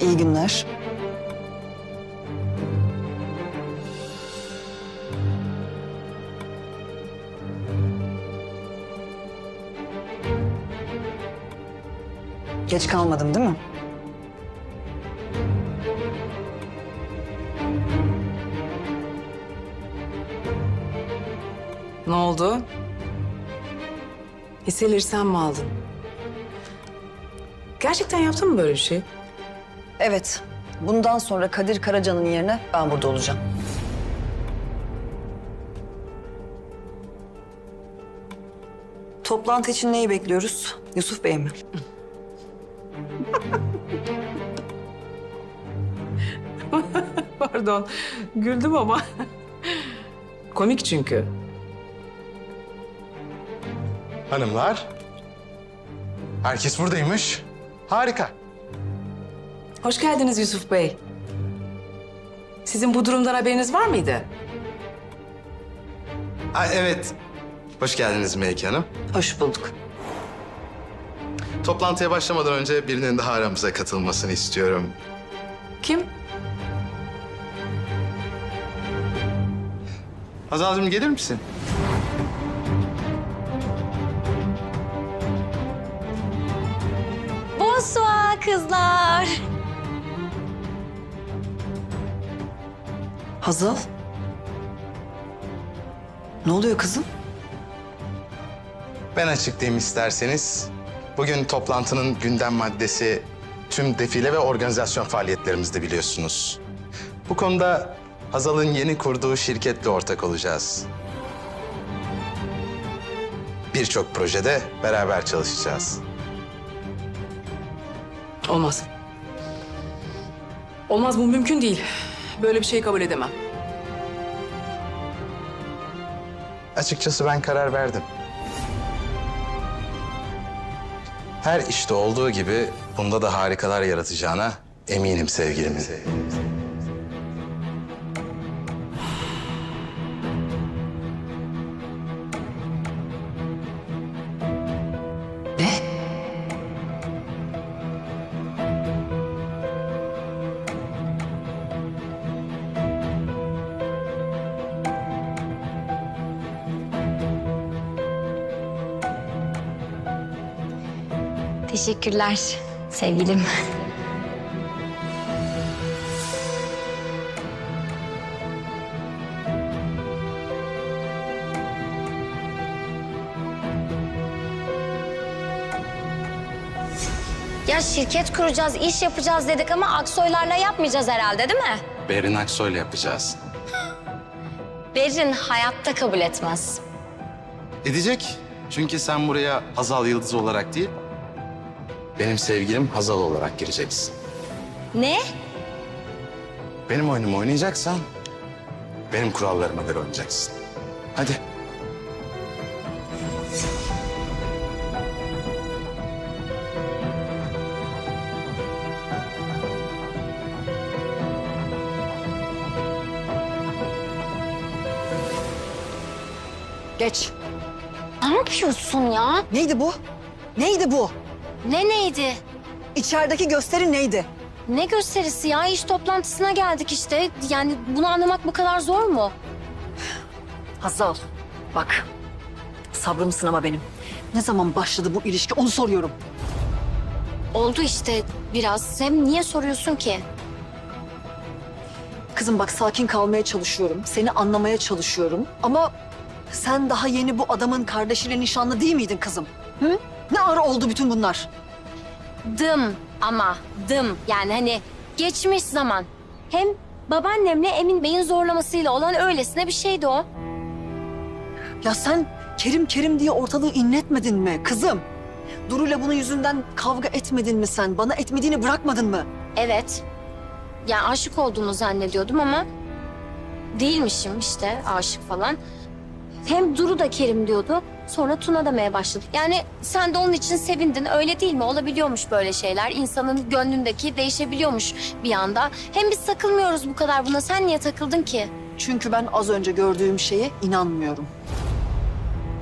İyi günler. Geç kalmadım değil mi? Hisseleri sen mi aldın? Gerçekten yaptın mı böyle bir şey? Evet. Bundan sonra Kadir Karaca'nın yerine ben burada olacağım. Toplantı için neyi bekliyoruz? Yusuf Bey mi? Pardon, güldüm ama. Komik çünkü. Hanımlar. Herkes buradaymış. Harika. Hoş geldiniz Yusuf Bey. Sizin bu durumdan haberiniz var mıydı? Aa, evet. Hoş geldiniz Melike Hanım. Hoş bulduk. Toplantıya başlamadan önce birinin daha aramıza katılmasını istiyorum. Kim? Hazal'cığım gelir misin? Kızlar. Hazal? Ne oluyor kızım? Ben açıklayayım isterseniz. Bugün toplantının gündem maddesi tüm defile ve organizasyon faaliyetlerimizde biliyorsunuz. Bu konuda Hazal'ın yeni kurduğu şirketle ortak olacağız. Birçok projede beraber çalışacağız. Olmaz. Olmaz bu mümkün değil. Böyle bir şeyi kabul edemem. Açıkçası ben karar verdim. Her işte olduğu gibi bunda da harikalar yaratacağına eminim sevgilimin. Ne? Teşekkürler sevgilim. Ya şirket kuracağız, iş yapacağız dedik ama Aksoylarla yapmayacağız herhalde değil mi? Berin Aksoy'la yapacağız. Berin hayatta kabul etmez. Edecek. Çünkü sen buraya Hazal Yıldız olarak değil, benim sevgilim Hazal olarak gireceksin. Ne? Benim oyunumu oynayacaksan, benim kurallarıma göre oynayacaksın. Hadi. Geç. Ne yapıyorsun ya? Neydi bu? Neydi bu? Ne neydi? İçerideki gösteri neydi? Ne gösterisi ya? İş toplantısına geldik işte. Yani bunu anlamak bu kadar zor mu? Hazal, bak. Sabrımsın ama benim. Ne zaman başladı bu ilişki onu soruyorum. Oldu işte biraz. Hem niye soruyorsun ki? Kızım bak sakin kalmaya çalışıyorum. Seni anlamaya çalışıyorum. Ama sen daha yeni bu adamın kardeşiyle nişanlı değil miydin kızım? Hı? Ne ara oldu bütün bunlar? Dım ama dım. Yani hani geçmiş zaman. Hem babaannemle Emin Bey'in zorlamasıyla olan öylesine bir şeydi o. Ya sen Kerim Kerim diye ortalığı inletmedin mi kızım? Duru'yla bunun yüzünden kavga etmedin mi sen? Bana etmediğini bırakmadın mı? Evet. Yani aşık olduğunu zannediyordum ama değilmişim işte aşık falan. Hem Duru da Kerim diyordu. Sonra Tuna demeye başladı. Yani sen de onun için sevindin öyle değil mi? Olabiliyormuş böyle şeyler. İnsanın gönlündeki değişebiliyormuş bir anda. Hem biz takılmıyoruz bu kadar buna. Sen niye takıldın ki? Çünkü ben az önce gördüğüm şeye inanmıyorum.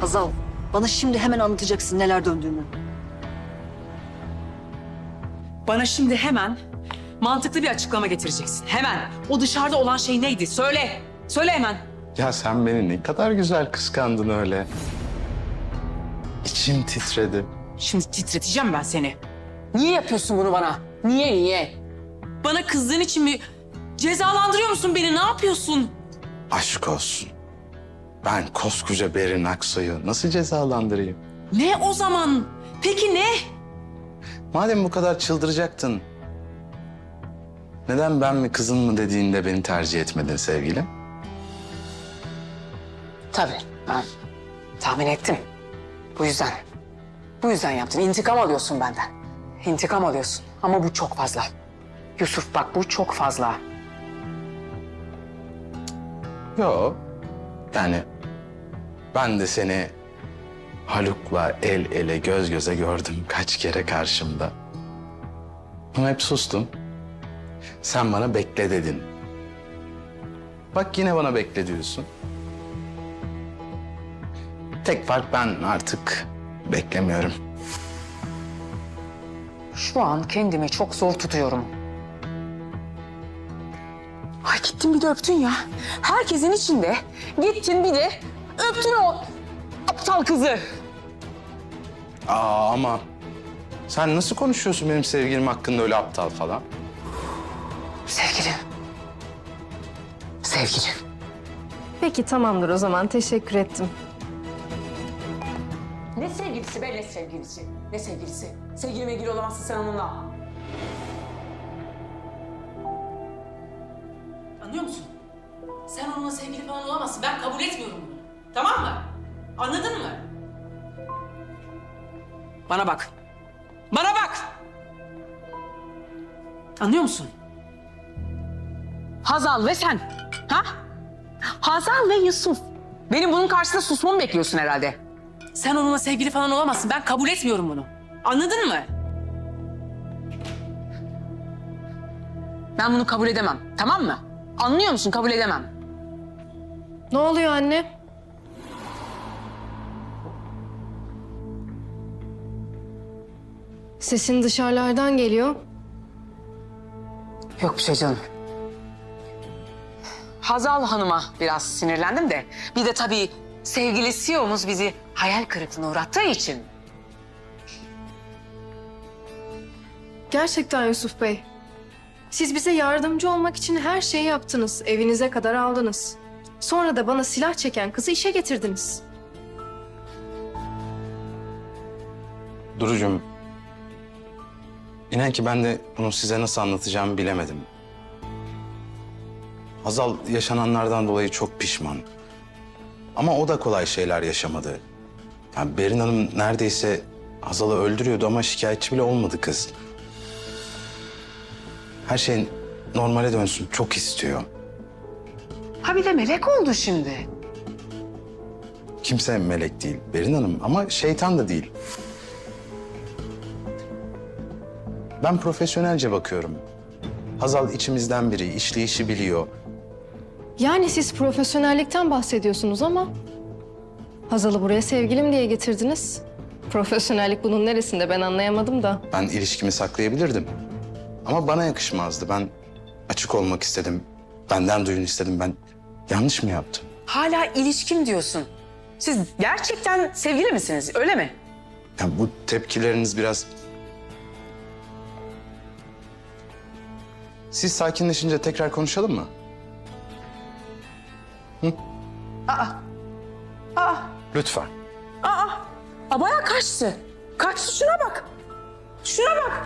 Hazal, bana şimdi hemen anlatacaksın neler döndüğünü. Bana şimdi hemen mantıklı bir açıklama getireceksin. Hemen. O dışarıda olan şey neydi? Söyle. Söyle hemen. Ya sen beni ne kadar güzel kıskandın öyle. İçim titredi. Şimdi titreteceğim ben seni. Niye yapıyorsun bunu bana? Niye, niye? Bana kızdığın için mi cezalandırıyor musun beni? Ne yapıyorsun? Aşk olsun. Ben koskoca Berin Aksoy'u nasıl cezalandırayım? Ne o zaman? Peki ne? Madem bu kadar çıldıracaktın... ...neden ben mi kızın mı dediğinde beni tercih etmedin sevgilim? Tabii. Ben tahmin ettim. Bu yüzden. Bu yüzden yaptın. İntikam alıyorsun benden. İntikam alıyorsun. Ama bu çok fazla. Yusuf bak bu çok fazla. Yok. Yani ben de seni Haluk'la el ele göz göze gördüm kaç kere karşımda. Ama hep sustum. Sen bana bekle dedin. Bak yine bana bekle diyorsun. Tek fark ben artık beklemiyorum. Şu an kendimi çok zor tutuyorum. Ay gittin bir de öptün ya. Herkesin içinde gittin bir de öptün o aptal kızı. Aa ama sen nasıl konuşuyorsun benim sevgilim hakkında öyle aptal falan? Sevgilim. Sevgilim. Peki tamamdır o zaman teşekkür ettim. Sevgilisi be ne sevgilisi? Ne sevgilisi? Sevgilime ilgili olamazsın sen onunla. Anlıyor musun? Sen onunla sevgili falan olamazsın. Ben kabul etmiyorum bunu. Tamam mı? Anladın mı? Bana bak. Bana bak! Anlıyor musun? Hazal ve sen. Ha? Hazal ve Yusuf. Benim bunun karşısında susmamı bekliyorsun herhalde. Sen onunla sevgili falan olamazsın. Ben kabul etmiyorum bunu. Anladın mı? Ben bunu kabul edemem. Tamam mı? Anlıyor musun? Kabul edemem. Ne oluyor anne? Sesin dışarılardan geliyor. Yok bir şey canım. Hazal Hanım'a biraz sinirlendim de. Bir de tabii sevgili CEO'muz bizi hayal kırıklığına uğrattığı için. Gerçekten Yusuf Bey. Siz bize yardımcı olmak için her şeyi yaptınız. Evinize kadar aldınız. Sonra da bana silah çeken kızı işe getirdiniz. Durucum, inan ki ben de bunu size nasıl anlatacağımı bilemedim. Hazal yaşananlardan dolayı çok pişman. Ama o da kolay şeyler yaşamadı. Yani Berin Hanım neredeyse Hazal'ı öldürüyordu ama şikayetçi bile olmadı kız. Her şey normale dönsün çok istiyor. Ha bir de melek oldu şimdi. Kimse melek değil Berin Hanım ama şeytan da değil. Ben profesyonelce bakıyorum. Hazal içimizden biri, işleyişi biliyor. Yani siz profesyonellikten bahsediyorsunuz ama... Hazal'ı buraya sevgilim diye getirdiniz. Profesyonellik bunun neresinde ben anlayamadım da. Ben ilişkimi saklayabilirdim. Ama bana yakışmazdı. Ben açık olmak istedim. Benden duyun istedim. Ben yanlış mı yaptım? Hala ilişkim diyorsun. Siz gerçekten sevgili misiniz? Öyle mi? Yani bu tepkileriniz biraz... Siz sakinleşince tekrar konuşalım mı? Hı? Aa. Aa. Lütfen. Aa. Bayağı kaçtı. Kaçtı şuna bak. Şuna bak.